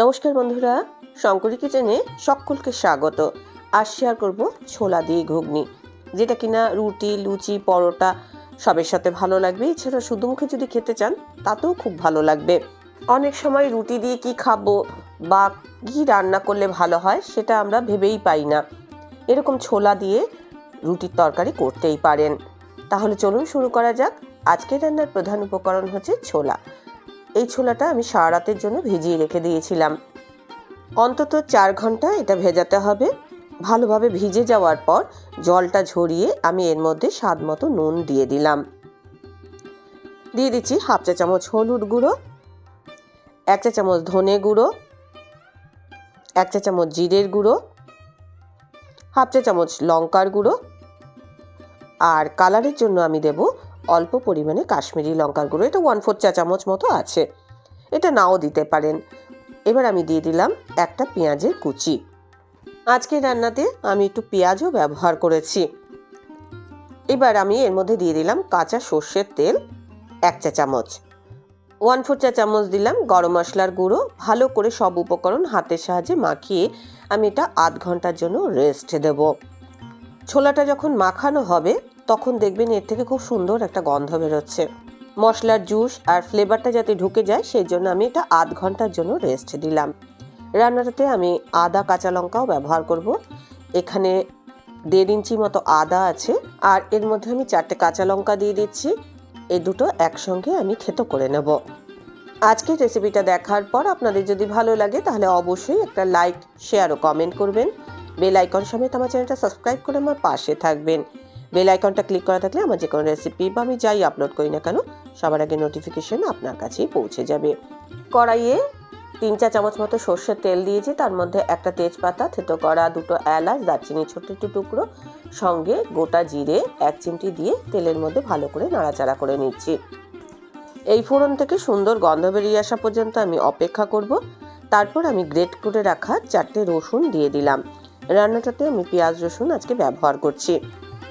নমস্কার বন্ধুরা, শঙ্করী কিচেনে সকলকে স্বাগত। আজ শেয়ার করব ছোলা দিয়ে ঘুগনি, যেটা কিনা রুটি, লুচি, পরোটা সবের সাথে ভালো লাগবে। এছাড়া শুধু মুখে যদি খেতে চান, তাতেও খুব ভালো লাগবে। অনেক সময় রুটি দিয়ে কি খাব বা কি রান্না করলে ভালো হয়, সেটা আমরা ভেবেই পাই না। এরকম ছোলা দিয়ে রুটির তরকারি করতেই পারেন। তাহলে চলুন শুরু করা যাক। আজকের রান্নার প্রধান উপকরণ হচ্ছে ছোলা। এই ছোলাটা আমি সারা রাতের জন্য ভিজিয়ে রেখে দিয়েছিলাম। অন্তত চার ঘণ্টা এটা ভেজাতে হবে। ভালোভাবে ভিজে যাওয়ার পর জলটা ঝরিয়ে আমি এর মধ্যে স্বাদ মতো নুন দিয়ে দিলাম। দিয়ে দিচ্ছি হাফ চা চামচ হলুদ গুঁড়ো, এক চা চামচ ধনে গুঁড়ো, এক চা চামচ জিরের গুঁড়ো, হাফ চা চামচ লঙ্কার গুঁড়ো। আর কালারের জন্য আমি দেব অল্প পরিমাণে কাশ্মীরি লঙ্কার গুঁড়ো, এটা ওয়ান ফোর চা চামচ মতো আছে। এটা নাও দিতে পারেন। এবার আমি দিয়ে দিলাম একটা পেঁয়াজের কুচি। আজকের রান্নাতে আমি একটু পেঁয়াজও ব্যবহার করেছি। এবার আমি এর মধ্যে দিয়ে দিলাম কাঁচা সর্ষের তেল, এক চা চামচ। ওয়ান ফোর চা চামচ দিলাম গরম মশলার গুঁড়ো, ভালো করে সব উপকরণ হাতের সাহায্যে মাখিয়ে আমি এটা আধ ঘণ্টার জন্য রেস্ট দেব। ছোলাটা যখন মাখানো হবে তখন দেখবেন এর থেকে খুব সুন্দর একটা গন্ধ বেরোচ্ছে। মশলার জুস আর ফ্লেভারটা যাতে ঢুকে যায় সেই জন্য আমি এটা আধ ঘণ্টার জন্য রেস্ট দিলাম। রান্নাটাতে আমি আদা, কাঁচা লঙ্কাও ব্যবহার করব। এখানে দেড় ইঞ্চি মতো আদা আছে, আর এর মধ্যে আমি চারটে কাঁচা লঙ্কা দিয়ে দিচ্ছি। এই দুটো একসঙ্গে আমি খেতো করে নেব। আজকের রেসিপিটা দেখার পর আপনাদের যদি ভালো লাগে, তাহলে অবশ্যই একটা লাইক শেয়ার ও কমেন্ট করবেন। বেল আইকন সমেত আমার চ্যানেলটা সাবস্ক্রাইব করে আমার পাশে থাকবেন। বেল আইকনটা ক্লিক করা থাকলে আমার যে কোনো রেসিপি বা আমি যাই আপলোড করি না কেন, সবার আগে নোটিফিকেশন আপনার কাছেই পৌঁছে যাবে। কড়াইয়ে তিন চা চামচ মতো সর্ষের তেল দিয়েছি, তার মধ্যে একটা তেজপাতা, থেতো করা দুটো এলাচ, দারচিনি ছোট্ট একটু টুকরো, সঙ্গে গোটা জিরে এক চিমটি দিয়ে তেলের মধ্যে ভালো করে নাড়াচাড়া করে নিচ্ছি। এই ফোড়ন থেকে সুন্দর গন্ধ বেরিয়ে আসা পর্যন্ত আমি অপেক্ষা করব। তারপর আমি গ্রেট করে রাখা চারটে রসুন দিয়ে দিলাম। রান্নাটাতে আমি পেঁয়াজ রসুন আজকে ব্যবহার করছি।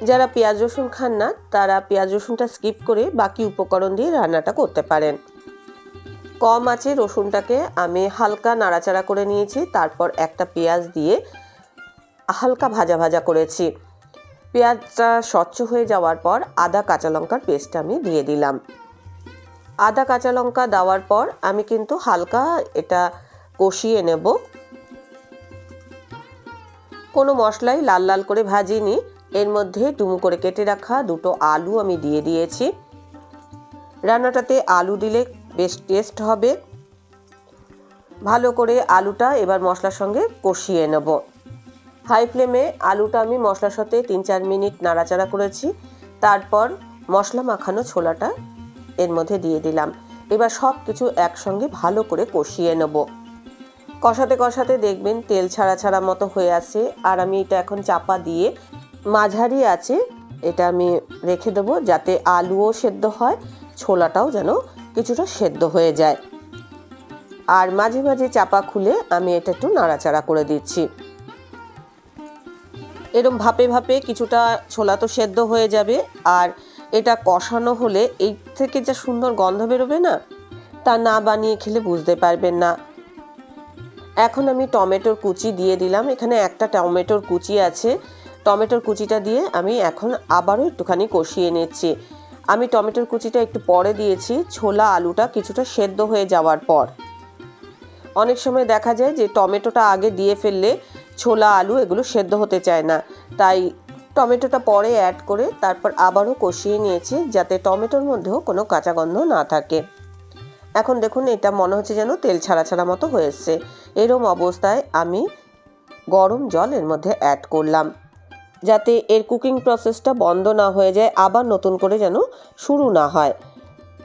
যারা পেঁয়াজ রসুন খান না, তারা পেঁয়াজ রসুনটা স্কিপ করে বাকি উপকরণ দিয়ে রান্নাটা করতে পারেন। কম আছে রসুনটাকে আমি হালকা নাড়াচাড়া করে নিয়েছি, তারপর একটা পেঁয়াজ দিয়ে হালকা ভাজা ভাজা করেছি। পেঁয়াজটা স্বচ্ছ হয়ে যাওয়ার পর আদা কাঁচা লঙ্কার পেস্ট আমি দিয়ে দিলাম। আদা কাঁচা লঙ্কা দেওয়ার পর আমি কিন্তু হালকা এটা কষিয়ে নেব। কোনো মশলাই লাল লাল করে ভাজিনি এর মধ্যে ডুমু করে কেটে রাখা দুটো আলু আমি দিয়ে দিয়েছি। রান্নাটাতে আলু দিলে বেশ টেস্ট হবে। ভালো করে আলুটা এবার মশলার সঙ্গে কষিয়ে নেব। হাই ফ্লেমে আলুটা আমি মশলার সাথে তিন চার মিনিট নাড়াচাড়া করেছি। তারপর মশলা মাখানো ছোলাটা এর মধ্যে দিয়ে দিলাম। এবার সব কিছু একসঙ্গে ভালো করে কষিয়ে নেব। কষাতে কষাতে দেখবেন তেল ছাড়া ছাড়া মতো হয়ে আছে। আর আমি এটা এখন চাপা দিয়ে মাঝারি আছে, এটা আমি রেখে দেবো যাতে আলুও সেদ্ধ হয়, ছোলাটাও যেন কিছুটা সেদ্ধ হয়ে যায়। আর মাঝে মাঝে চাপা খুলে আমি এটা একটু নাড়াচাড়া করে দিচ্ছি। এরম ভাপে ভাপে কিছুটা ছোলা তো সেদ্ধ হয়ে যাবে, আর এটা কষানো হলে এই থেকে যা সুন্দর গন্ধ বেরোবে না, তা না বানিয়ে খেলে বুঝতে পারবেন না। এখন আমি টমেটোর কুচি দিয়ে দিলাম, এখানে একটা টমেটোর কুচি আছে টমেটোর কুচিটা দিয়ে আমি এখন আবারও একটুখানি কষিয়ে নিচ্ছি। আমি টমেটোর কুচিটা একটু পরে দিয়েছি, ছোলা আলুটা কিছুটা সেদ্ধ হয়ে যাওয়ার পর। অনেক সময় দেখা যায় যে টমেটোটা আগে দিয়ে ফেললে ছোলা আলু এগুলো সেদ্ধ হতে চায় না। তাই টমেটোটা পরে অ্যাড করে তারপর আবারও কষিয়ে নিয়েছি যাতে টমেটোর মধ্যেও কোনো কাঁচা গন্ধ না থাকে। এখন দেখুন এটা মনে হচ্ছে যেন তেল ছাড়া ছাড়া মতো হয়েছে। এরম অবস্থায় আমি গরম জল এর মধ্যে অ্যাড করলাম। যাতে এর কুকিং প্রসেসটা বন্ধ না হয়ে যায়, আবার নতুন করে যেন শুরু না হয়।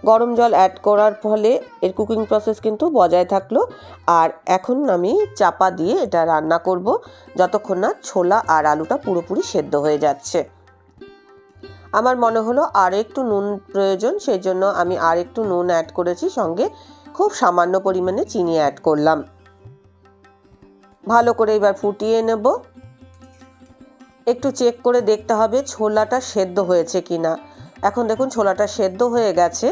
গরম জল অ্যাড করার ফলে এর কুকিং প্রসেস কিন্তু বজায় থাকল। আর এখন আমি চাপা দিয়ে এটা রান্না করব, যতক্ষণ না ছোলা আর আলুটা পুরোপুরি সেদ্ধ হয়ে যাচ্ছে। আমার মনে হলো আর একটু নুন প্রয়োজন সেই জন্য আমি আর একটু নুন অ্যাড করেছি, সঙ্গে খুব সামান্য পরিমাণে চিনি অ্যাড করলাম। ভালো করে এবার ফুটিয়ে নেব। একটু চেক করে দেখতে হবে ছোলাটা সেদ্ধ হয়েছে কি না এখন দেখুন ছোলাটা সেদ্ধ হয়ে গেছে।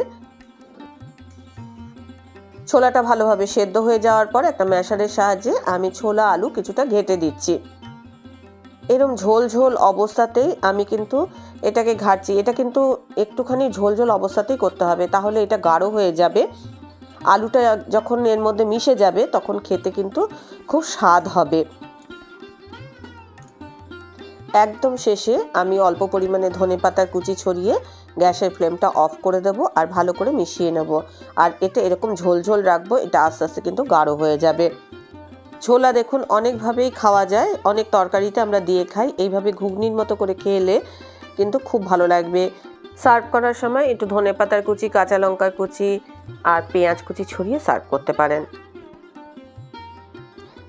ছোলাটা ভালোভাবে সেদ্ধ হয়ে যাওয়ার পর একটা ম্যাশারের সাহায্যে আমি ছোলা আলু কিছুটা ঘেটে দিচ্ছি। এরম ঝোল ঝোল অবস্থাতেই আমি কিন্তু এটাকে ঘাটছি। এটা কিন্তু একটুখানি ঝোল ঝোল অবস্থাতেই করতে হবে, তাহলে এটা গাঢ় হয়ে যাবে। আলুটা যখন এর মধ্যে মিশে যাবে, তখন খেতে কিন্তু খুব স্বাদ হবে। একদম শেষে আমি অল্প পরিমাণে ধনে পাতার কুচি ছড়িয়ে গ্যাসের ফ্লেমটা অফ করে দেবো আর ভালো করে মিশিয়ে নেব। আর এটা এরকম ঝোল ঝোল রাখব, এটা আস্তে আস্তে কিন্তু গাঢ় হয়ে যাবে। ছোলা দেখুন অনেকভাবেই খাওয়া যায়, অনেক তরকারিতে আমরা দিয়ে খাই, এইভাবে ঘুগনির মতো করে খেলে কিন্তু খুব ভালো লাগবে। সার্ভ করার সময় একটু ধনে পাতার কুচি, কাঁচা লঙ্কার কুচি আর পেঁয়াজ কুচি ছড়িয়ে সার্ভ করতে পারেন।